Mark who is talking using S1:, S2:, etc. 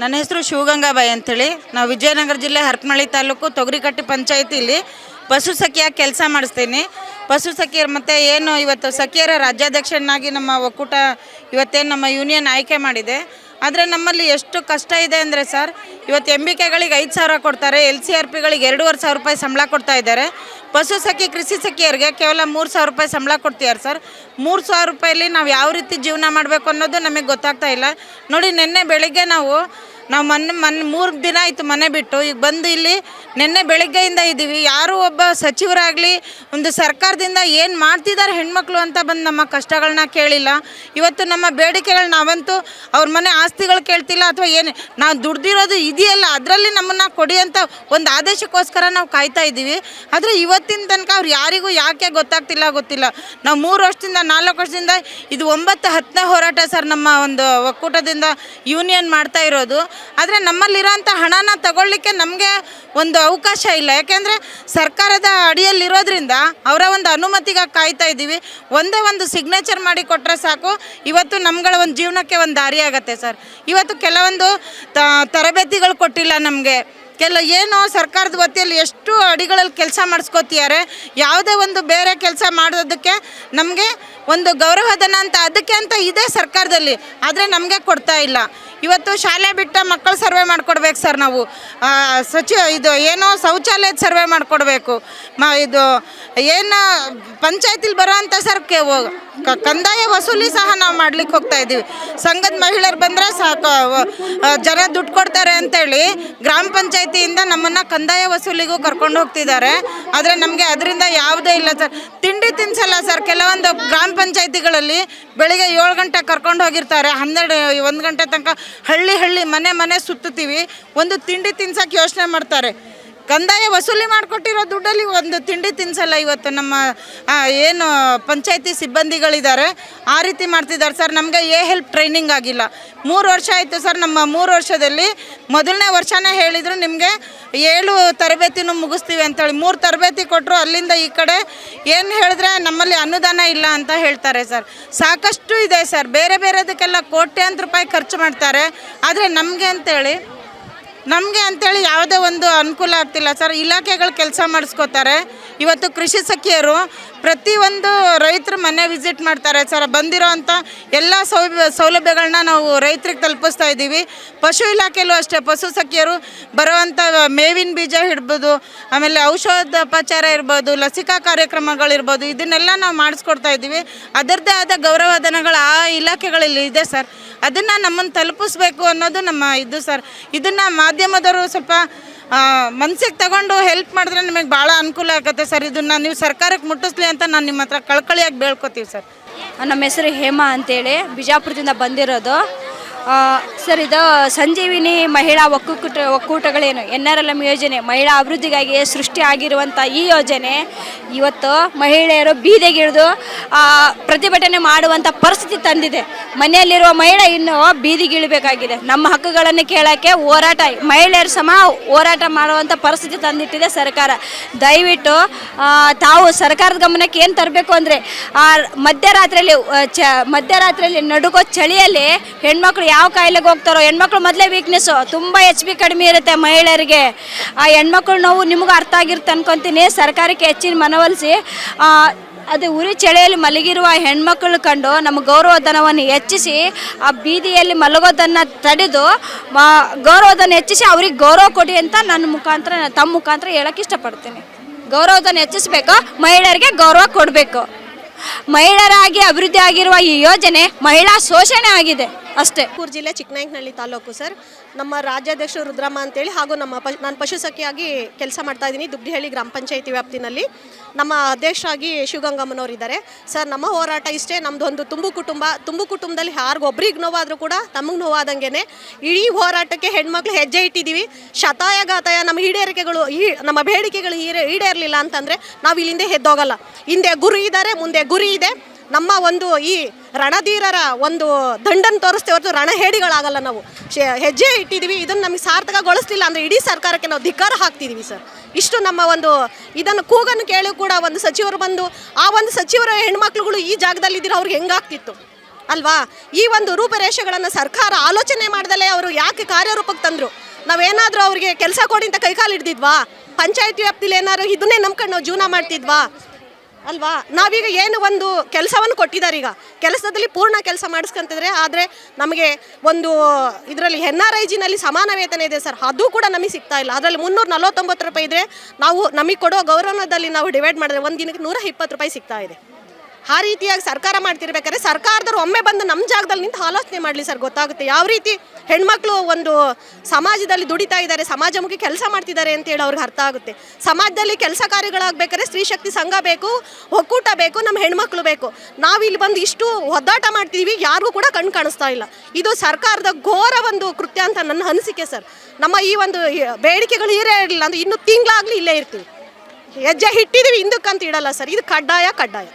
S1: ನನ್ನ ಹೆಸರು ಶಿವಗಂಗಾಬಾಯಿ ಅಂಥೇಳಿ ನಾವು ವಿಜಯನಗರ ಜಿಲ್ಲೆ ಹರಪನಹಳ್ಳಿ ತಾಲೂಕು ತೊಗರಿಕಟ್ಟಿ ಪಂಚಾಯತಿಲಿ ಪಶು ಸಖಿಯಾಗಿ ಕೆಲಸ ಮಾಡಿಸ್ತೀನಿ. ಪಶು ಸಖಿಯರು ಮತ್ತು ಏನು ಇವತ್ತು ಸಖಿಯರ ರಾಜ್ಯಾಧ್ಯಕ್ಷನಾಗಿ ನಮ್ಮ ಒಕ್ಕೂಟ ಇವತ್ತೇನು ನಮ್ಮ ಯೂನಿಯನ್ ಆಯ್ಕೆ ಮಾಡಿದೆ. ಆದರೆ ನಮ್ಮಲ್ಲಿ ಎಷ್ಟು ಕಷ್ಟ ಇದೆ ಅಂದರೆ ಸರ್, ಇವತ್ತು ಎಂ ಬಿ ಕೆಗಳಿಗೆ ಐದು ಸಾವಿರ ಕೊಡ್ತಾರೆ, ಎಲ್ ಸಿ ಆರ್ ಪಿಗಳಿಗೆ ಎರಡೂವರೆ ಸಾವಿರ ರೂಪಾಯಿ ಸಂಬಳ ಕೊಡ್ತಾ ಇದ್ದಾರೆ. ಪಶು ಸಖಿ, ಕೃಷಿ ಸಖಿಯರಿಗೆ ಕೇವಲ ಮೂರು ಸಾವಿರ ರೂಪಾಯಿ ಸಂಬಳ ಕೊಡ್ತಿದ್ದಾರೆ ಸರ್. ಮೂರು ಸಾವಿರ ರೂಪಾಯಲ್ಲಿ ನಾವು ಯಾವ ರೀತಿ ಜೀವನ ಮಾಡಬೇಕು ಅನ್ನೋದು ನಮಗೆ ಗೊತ್ತಾಗ್ತಾ ಇಲ್ಲ. ನೋಡಿ, ನಿನ್ನೆ ಬೆಳಿಗ್ಗೆ ನಾವು ನಾವು ಮೊನ್ನೆ ಮೊನ್ನೆ ಮೂರು ದಿನ ಆಯಿತು ಮನೆ ಬಿಟ್ಟು, ಈಗ ಬಂದು ಇಲ್ಲಿ ನಿನ್ನೆ ಬೆಳಗ್ಗೆಯಿಂದ ಇದ್ದೀವಿ ಯಾರೂ ಒಬ್ಬ ಸಚಿವರಾಗಲಿ, ಒಂದು ಸರ್ಕಾರದಿಂದ ಏನು ಮಾಡ್ತಿದ್ದಾರೆ ಹೆಣ್ಮಕ್ಳು ಅಂತ ಬಂದು ನಮ್ಮ ಕಷ್ಟಗಳನ್ನ ಕೇಳಿಲ್ಲ. ಇವತ್ತು ನಮ್ಮ ಬೇಡಿಕೆಗಳು ನಾವಂತೂ ಅವ್ರ ಮನೆ ಆಸ್ತಿಗಳು ಕೇಳ್ತಿಲ್ಲ ಅಥವಾ ಏನು, ನಾವು ದುಡ್ದಿರೋದು ಇದೆಯಲ್ಲ, ಅದರಲ್ಲಿ ನಮ್ಮನ್ನು ಕೊಡಿ ಅಂತ ಒಂದು ಆದೇಶಕ್ಕೋಸ್ಕರ ನಾವು ಕಾಯ್ತಾ ಇದ್ದೀವಿ ಆದರೆ ಇವತ್ತಿನ ತನಕ ಅವ್ರು ಯಾರಿಗೂ ಯಾಕೆ ಗೊತ್ತಾಗ್ತಿಲ್ಲ ಗೊತ್ತಿಲ್ಲ. ನಾವು ಮೂರು ವರ್ಷದಿಂದ, ನಾಲ್ಕು ವರ್ಷದಿಂದ ಇದು ಒಂಬತ್ತು ಹತ್ತನೇ ಹೋರಾಟ ಸರ್ ನಮ್ಮ ಒಂದು ಒಕ್ಕೂಟದಿಂದ ಯೂನಿಯನ್ ಮಾಡ್ತಾ ಇರೋದು. ಆದರೆ ನಮ್ಮಲ್ಲಿರೋಂಥ ಹಣನ ತಗೊಳ್ಳಿಕ್ಕೆ ನಮಗೆ ಒಂದು ಅವಕಾಶ ಇಲ್ಲ. ಯಾಕೆಂದರೆ ಸರ್ಕಾರದ ಅಡಿಯಲ್ಲಿರೋದ್ರಿಂದ ಅವರ ಒಂದು ಅನುಮತಿಗಾಗಿ ಕಾಯ್ತಾ ಇದ್ದೀವಿ. ಒಂದೇ ಒಂದು ಸಿಗ್ನೇಚರ್ ಮಾಡಿ ಕೊಟ್ಟರೆ ಸಾಕು. ಇವತ್ತು ನಮ್ಗಳ ಒಂದು ಜೀವನಕ್ಕೆ ಒಂದು ದಾರಿ ಆಗತ್ತೆ ಸರ್. ಇವತ್ತು ಕೆಲವೊಂದು ತರಬೇತಿಗಳು ಕೊಟ್ಟಿಲ್ಲ ನಮಗೆ. ಕೆಲ ಏನು ಸರ್ಕಾರದ ವತಿಯಲ್ಲಿ ಎಷ್ಟು ಅಡಿಗಳಲ್ಲಿ ಕೆಲಸ ಮಾಡಿಸ್ಕೋತಿದ್ದಾರೆ. ಯಾವುದೇ ಒಂದು ಬೇರೆ ಕೆಲಸ ಮಾಡೋದಕ್ಕೆ ನಮಗೆ ಒಂದು ಗೌರವಧನ ಅಂತ, ಅದಕ್ಕೆ ಅಂತ ಇದೆ ಸರ್ಕಾರದಲ್ಲಿ. ಆದರೆ ನಮಗೆ ಕೊಡ್ತಾ ಇಲ್ಲ. ಇವತ್ತು ಶಾಲೆ ಬಿಟ್ಟ ಮಕ್ಕಳು ಸರ್ವೆ ಮಾಡಿಕೊಡ್ಬೇಕು ಸರ್ ನಾವು. ಸಚಿವ, ಇದು ಏನೋ ಶೌಚಾಲಯದ ಸರ್ವೆ ಮಾಡಿಕೊಡ್ಬೇಕು. ಮ, ಇದು ಏನು ಪಂಚಾಯತಿಲಿ ಬರೋವಂಥ ಸರ್ ಕೆ ಕಂದಾಯ ವಸೂಲಿ ಸಹ ನಾವು ಮಾಡ್ಲಿಕ್ಕೆ ಹೋಗ್ತಾ ಇದ್ದೀವಿ. ಸಂಘದ ಮಹಿಳೆಯರು ಬಂದರೆ ಸಾಕು ಜನ ದುಡ್ಡು ಕೊಡ್ತಾರೆ ಅಂತೇಳಿ ಗ್ರಾಮ ಪಂಚಾಯತಿಯಿಂದ ನಮ್ಮನ್ನು ಕಂದಾಯ ವಸೂಲಿಗೂ ಕರ್ಕೊಂಡು ಹೋಗ್ತಿದ್ದಾರೆ. ಆದರೆ ನಮಗೆ ಅದರಿಂದ ಯಾವುದೇ ಇಲ್ಲ ಸರ್. ತಿಂಡಿ ತಿನ್ಸಲ್ಲ ಸರ್. ಕೆಲವೊಂದು ಗ್ರಾಮ ಪಂಚಾಯತಿಗಳಲ್ಲಿ ಬೆಳಿಗ್ಗೆ ಏಳು ಗಂಟೆ ಕರ್ಕೊಂಡು ಹೋಗಿರ್ತಾರೆ. ಹನ್ನೆರಡು, ಒಂದು ಗಂಟೆ ತನಕ ಹಳ್ಳಿ ಹಳ್ಳಿ ಮನೆ ಮನೆ ಸುತ್ತುತ್ತೀವಿ. ಒಂದು ತಿಂಡಿ ತಿನ್ಸಕ್ಕೆ ಯೋಚನೆ ಮಾಡ್ತಾರೆ. ಕಂದಾಯ ವಸೂಲಿ ಮಾಡಿಕೊಟ್ಟಿರೋ ದುಡ್ಡಲ್ಲಿ ಒಂದು ತಿಂಡಿ ತಿನ್ಸಲ್ಲ ಇವತ್ತು ನಮ್ಮ ಏನು ಪಂಚಾಯತಿ ಸಿಬ್ಬಂದಿಗಳಿದ್ದಾರೆ, ಆ ರೀತಿ ಮಾಡ್ತಿದ್ದಾರೆ. ಸರ್, ನಮಗೆ ಎ ಹೆಲ್ಪ್ ಟ್ರೈನಿಂಗ್ ಆಗಿಲ್ಲ. ಮೂರು ವರ್ಷ ಆಯಿತು ಸರ್, ನಮ್ಮ ಮೂರು ವರ್ಷದಲ್ಲಿ ಮೊದಲನೇ ವರ್ಷನೇ ಹೇಳಿದರು ನಿಮಗೆ ಏಳು ತರಬೇತಿನೂ ಮುಗಿಸ್ತೀವಿ ಅಂತೇಳಿ. ಮೂರು ತರಬೇತಿ ಕೊಟ್ಟರು ಅಲ್ಲಿಂದ ಈ ಕಡೆ ಏನು ಹೇಳಿದ್ರೆ ನಮ್ಮಲ್ಲಿ ಅನುದಾನ ಇಲ್ಲ ಅಂತ ಹೇಳ್ತಾರೆ ಸರ್. ಸಾಕಷ್ಟು ಇದೆ ಸರ್. ಬೇರೆ ಬೇರೆದಕ್ಕೆಲ್ಲ ಕೋಟ್ಯಾಂತರ ರೂಪಾಯಿ ಖರ್ಚು ಮಾಡ್ತಾರೆ. ಆದರೆ ನಮಗೆ ಅಂತೇಳಿ ನಮಗೆ ಅಂತೇಳಿ ಯಾವುದೇ ಒಂದು ಅನುಕೂಲ ಆಗ್ತಿಲ್ಲ ಸರ್. ಇಲಾಖೆಗಳು ಕೆಲಸ ಮಾಡಿಸ್ಕೋತಾರೆ. ಇವತ್ತು ಕೃಷಿ ಸಖಿಯರು ಪ್ರತಿಯೊಂದು ರೈತರು ಮನೆ ವಿಸಿಟ್ ಮಾಡ್ತಾರೆ ಸರ್. ಬಂದಿರೋ ಅಂಥ ಎಲ್ಲ ಸೌಲಭ್ಯ ಸೌಲಭ್ಯಗಳನ್ನ ನಾವು ರೈತರಿಗೆ ತಲುಪಿಸ್ತಾ ಇದ್ದೀವಿ. ಪಶು ಇಲಾಖೆಯಲ್ಲೂ ಅಷ್ಟೇ. ಪಶು ಸಖಿಯರು ಬರುವಂಥ ಮೇವಿನ ಬೀಜ ಹಿಡ್ಬೋದು ಆಮೇಲೆ ಔಷಧೋಪಚಾರ ಇರ್ಬೋದು, ಲಸಿಕಾ ಕಾರ್ಯಕ್ರಮಗಳಿರ್ಬೋದು, ಇದನ್ನೆಲ್ಲ ನಾವು ಮಾಡಿಸ್ಕೊಡ್ತಾ ಇದ್ದೀವಿ. ಅದರದ್ದೇ ಆದ ಗೌರವಧನಗಳು ಆ ಇಲಾಖೆಗಳಲ್ಲಿ ಇದೆ ಸರ್. ಅದನ್ನು ನಮ್ಮನ್ನು ತಲುಪಿಸ್ಬೇಕು ಅನ್ನೋದು ನಮ್ಮ ಇದು ಸರ್. ಇದನ್ನು ಮಾಧ್ಯಮದವರು ಸ್ವಲ್ಪ ಮನ್ಸಿಗೆ ತಗೊಂಡು ಹೆಲ್ಪ್ ಮಾಡಿದ್ರೆ ನಿಮಗೆ ಭಾಳ ಅನುಕೂಲ ಆಗುತ್ತೆ ಸರ್. ಇದನ್ನ ನೀವು ಸರ್ಕಾರಕ್ಕೆ ಮುಟ್ಟಿಸ್ಲಿ ಅಂತ ನಾನು ನಿಮ್ಮ ಹತ್ರ ಕಳ್ಕಳಿಯಾಗಿ ಬೇಳ್ಕೊತೀವಿ ಸರ್.
S2: ನಮ್ಮ ಹೆಸರು ಹೇಮಾ ಅಂತೇಳಿ. ಬಿಜಾಪುರದಿಂದ ಬಂದಿರೋದು. ಸರ್, ಇದು ಸಂಜೀವಿನಿ ಮಹಿಳಾ ಒಕ್ಕೂಟ ಒಕ್ಕೂಟಗಳೇನು? ಎನ್ ಆರ್ ಎಲ್ ಎಂ ಯೋಜನೆ, ಮಹಿಳಾ ಅಭಿವೃದ್ಧಿಗಾಗಿ ಸೃಷ್ಟಿ ಆಗಿರುವಂಥ ಈ ಯೋಜನೆ ಇವತ್ತು ಮಹಿಳೆಯರು ಬೀದಿಗಿಳಿದು ಪ್ರತಿಭಟನೆ ಮಾಡುವಂಥ ಪರಿಸ್ಥಿತಿ ತಂದಿದೆ. ಮನೆಯಲ್ಲಿರುವ ಮಹಿಳೆ ಇನ್ನು ಬೀದಿಗಿಳಬೇಕಾಗಿದೆ. ನಮ್ಮ ಹಕ್ಕುಗಳನ್ನು ಕೇಳೋಕ್ಕೆ ಹೋರಾಟ, ಮಹಿಳೆಯರು ಸಮ ಹೋರಾಟ ಮಾಡುವಂಥ ಪರಿಸ್ಥಿತಿ ತಂದಿಟ್ಟಿದೆ ಸರ್ಕಾರ. ದಯವಿಟ್ಟು ತಾವು ಸರ್ಕಾರದ ಗಮನಕ್ಕೆ ಏನು ತರಬೇಕು ಅಂದರೆ ಮಧ್ಯರಾತ್ರಿಯಲ್ಲಿ ಚ, ಮಧ್ಯರಾತ್ರಿಯಲ್ಲಿ ನಡುಗೋ ಚಳಿಯಲ್ಲಿ ಹೆಣ್ಮಕ್ಳು ಯಾವ ಕಾಯಿಲೆಗೆ ಹೋಗ್ತಾರೋ, ಹೆಣ್ಮಕ್ಳು ಮೊದಲೇ ವೀಕ್ನೆಸ್ಸು ತುಂಬ ಎಚ್ ಬಿ ಕಡಿಮೆ ಇರುತ್ತೆ ಮಹಿಳೆಯರಿಗೆ. ಆ ಹೆಣ್ಮಕ್ಳು ನೋವು ನಿಮ್ಗೆ ಅರ್ಥ ಆಗಿರುತ್ತೆ ಅನ್ಕೊತೀನಿ. ಸರ್ಕಾರಕ್ಕೆ ಹೆಚ್ಚಿನ ಮನವೊಲಿಸಿ ಅದು ಉರಿ ಚಳಿಯಲ್ಲಿ ಮಲಗಿರುವ ಹೆಣ್ಮಕ್ಳು ಕಂಡು ನಮ್ಮ ಗೌರವಧನವನ್ನು ಹೆಚ್ಚಿಸಿ, ಆ ಬೀದಿಯಲ್ಲಿ ಮಲಗೋದನ್ನು ತಡೆದು ಗೌರವಧನ ಹೆಚ್ಚಿಸಿ ಅವ್ರಿಗೆ ಗೌರವ ಕೊಡಿ ಅಂತ ನನ್ನ ಮುಖಾಂತರ, ತಮ್ಮ ಮುಖಾಂತರ ಹೇಳಕ್ಕೆ ಇಷ್ಟಪಡ್ತೀನಿ. ಗೌರವಧನ ಹೆಚ್ಚಿಸಬೇಕು, ಮಹಿಳೆಯರಿಗೆ ಗೌರವ ಕೊಡಬೇಕು. ಮಹಿಳೆಯರಾಗಿ ಅಭಿವೃದ್ಧಿ ಆಗಿರುವ ಈ ಯೋಜನೆ ಮಹಿಳಾ ಶೋಷಣೆ ಆಗಿದೆ. ಅಷ್ಟೇ.
S3: ಕೂರ್ ಜಿಲ್ಲೆ ಚಿಕ್ಕನಾಯಕನಹಳ್ಳಿ ತಾಲೂಕು ಸರ್. ನಮ್ಮ ರಾಜ್ಯಾಧ್ಯಕ್ಷ ರುದ್ರಮ್ಮ ಅಂತೇಳಿ ಹಾಗೂ ನಮ್ಮ ಪಶು ನಾನು ಪಶು ಸಖಿಯಾಗಿ ಕೆಲಸ ಮಾಡ್ತಾ ಇದ್ದೀನಿ ದುಗ್ಡಿಹಳ್ಳಿ ಗ್ರಾಮ ಪಂಚಾಯತಿ ವ್ಯಾಪ್ತಿನಲ್ಲಿ. ನಮ್ಮ ಅಧ್ಯಕ್ಷರಾಗಿ ಶಿವಗಂಗಮ್ಮನವರು ಇದ್ದಾರೆ. ಸರ್, ನಮ್ಮ ಹೋರಾಟ ಇಷ್ಟೇ. ನಮ್ಮದು ಒಂದು ತುಂಬು ಕುಟುಂಬ. ತುಂಬು ಕುಟುಂಬದಲ್ಲಿ ಯಾರಿಗೊಬ್ರಿಗೆ ನೋವಾದರೂ ಕೂಡ ತಮಗೆ ನೋವಾದಂಗೆ ಇಡೀ ಹೋರಾಟಕ್ಕೆ ಹೆಣ್ಮಕ್ಳು ಹೆಜ್ಜೆ ಇಟ್ಟಿದ್ದೀವಿ. ಶತಾಯ ಗಾತಾಯ ನಮ್ಮ ಈಡೇರಿಕೆಗಳು ಈ, ನಮ್ಮ ಬೇಡಿಕೆಗಳು ಈಡೇ ಈಡೇರಲಿಲ್ಲ ಅಂತಂದರೆ ನಾವು ಇಲ್ಲಿಂದ ಎದ್ದೋಗಲ್ಲ ಹಿಂದೆ ಗುರಿ ಇದ್ದಾರೆ ಮುಂದೆ ಗುರಿ ಇದೆ. ನಮ್ಮ ಒಂದು ಈ ರಣಧೀರರ ಒಂದು ದಂಡನ್ನು ತೋರಿಸ್ತೇವೆ ಹೊರತು ರಣಹೇಡಿಗಳಾಗಲ್ಲ ನಾವು. ಹೆಜ್ಜೆ ಇಟ್ಟಿದ್ದೀವಿ. ಇದನ್ನು ನಮಗೆ ಸಾರ್ಥಕಗೊಳಿಸ್ಲಿಲ್ಲ ಅಂದರೆ ಇಡೀ ಸರ್ಕಾರಕ್ಕೆ ನಾವು ಧಿಕ್ಕಾರ ಹಾಕ್ತಿದ್ದೀವಿ ಸರ್. ಇಷ್ಟು ನಮ್ಮ ಒಂದು ಇದನ್ನು ಕೂಗನ್ನು ಕೇಳಿ ಕೂಡ ಒಂದು ಸಚಿವರು ಬಂದು, ಆ ಒಂದು ಸಚಿವರ ಹೆಣ್ಮಕ್ಳುಗಳು ಈ ಜಾಗದಲ್ಲಿ ಇದ್ದೀರ ಅವ್ರಿಗೆ ಹೆಂಗಾಗ್ತಿತ್ತು? ಅಲ್ವಾ? ಈ ಒಂದು ರೂಪರೇಷೆಗಳನ್ನು ಸರ್ಕಾರ ಆಲೋಚನೆ ಮಾಡ್ದಲೇ ಅವರು ಯಾಕೆ ಕಾರ್ಯರೂಪಕ್ಕೆ ತಂದರು? ನಾವೇನಾದರೂ ಅವ್ರಿಗೆ ಕೆಲಸ ಕೊಡಿ ಅಂತ ಕೈಕಾಲು ಹಿಡ್ದಿದ್ವಾ ಪಂಚಾಯತ್ ವ್ಯಾಪ್ತಿಲಿ ಏನಾದ್ರು ಇದನ್ನೇ ನಂಬ್ಕೊಂಡು ನಾವು ಜೀವನ ಮಾಡ್ತಿದ್ವಾ? ಅಲ್ವಾ? ನಾವೀಗ ಏನು ಒಂದು ಕೆಲಸವನ್ನು ಕೊಟ್ಟಿದ್ದಾರೆ ಈಗ. ಕೆಲಸದಲ್ಲಿ ಪೂರ್ಣ ಕೆಲಸ ಮಾಡಿಸ್ಕೊಂತಿದ್ರೆ ಆದರೆ ನಮಗೆ ಒಂದು ಇದರಲ್ಲಿ ಎನ್ ಆರ್ ಐ ಜಿನಲ್ಲಿ ಸಮಾನ ವೇತನ ಇದೆ ಸರ್. ಅದು ಕೂಡ ನಮಗೆ ಸಿಗ್ತಾ ಇಲ್ಲ. ಅದರಲ್ಲಿ ಮುನ್ನೂರ ನಲವತ್ತೊಂಬತ್ತು ರೂಪಾಯಿ ಇದ್ದರೆ ನಾವು ನಮಗೆ ಕೊಡೋ ಗೌರವದಲ್ಲಿ ನಾವು ಡಿವೈಡ್ ಮಾಡಿದ್ರೆ ಒಂದು ದಿನಕ್ಕೆ ನೂರ ಇಪ್ಪತ್ತು ರೂಪಾಯಿ ಸಿಗ್ತಾ ಇದೆ. ಆ ರೀತಿಯಾಗಿ ಸರ್ಕಾರ ಮಾಡ್ತಿರ್ಬೇಕಾದ್ರೆ ಸರ್ಕಾರದವ್ರು ಒಮ್ಮೆ ಬಂದು ನಮ್ಮ ಜಾಗದಲ್ಲಿ ನಿಂತು ಆಲೋಚನೆ ಮಾಡಲಿ ಸರ್, ಗೊತ್ತಾಗುತ್ತೆ. ಯಾವ ರೀತಿ ಹೆಣ್ಮಕ್ಳು ಒಂದು ಸಮಾಜದಲ್ಲಿ ದುಡಿತಾ ಇದ್ದಾರೆ, ಸಮಾಜಮುಖಿ ಕೆಲಸ ಮಾಡ್ತಿದ್ದಾರೆ ಅಂತೇಳಿ ಅವ್ರಿಗೆ ಅರ್ಥ ಆಗುತ್ತೆ. ಸಮಾಜದಲ್ಲಿ ಕೆಲಸ ಕಾರ್ಯಗಳಾಗಬೇಕಾದ್ರೆ ಸ್ತ್ರೀ ಶಕ್ತಿ ಸಂಘ ಬೇಕು, ಒಕ್ಕೂಟ ಬೇಕು, ನಮ್ಮ ಹೆಣ್ಮಕ್ಳು ಬೇಕು. ನಾವಿಲ್ಲಿ ಬಂದು ಇಷ್ಟು ಒದ್ದಾಟ ಮಾಡ್ತೀವಿ ಯಾರಿಗೂ ಕೂಡ ಕಣ್ಣು ಕಾಣಿಸ್ತಾ ಇಲ್ಲ. ಇದು ಸರ್ಕಾರದ ಘೋರ ಒಂದು ಕೃತ್ಯ ಅಂತ ನನ್ನ ಅನಿಸಿಕೆ ಸರ್. ನಮ್ಮ ಈ ಒಂದು ಬೇಡಿಕೆಗಳು ಇರೇ ಇರಲಿಲ್ಲ ಅಂದ್ರೆ ಇನ್ನು ತಿಂಗಳಾಗಲಿ ಇಲ್ಲೇ ಇರ್ತೀವಿ. ಹೆಜ್ಜೆ ಇಟ್ಟಿದ್ದೀವಿ ಹಿಂದಕ್ಕಂತ ಇಡಲ್ಲ ಸರ್. ಇದು ಕಡ್ಡಾಯ ಕಡ್ಡಾಯ.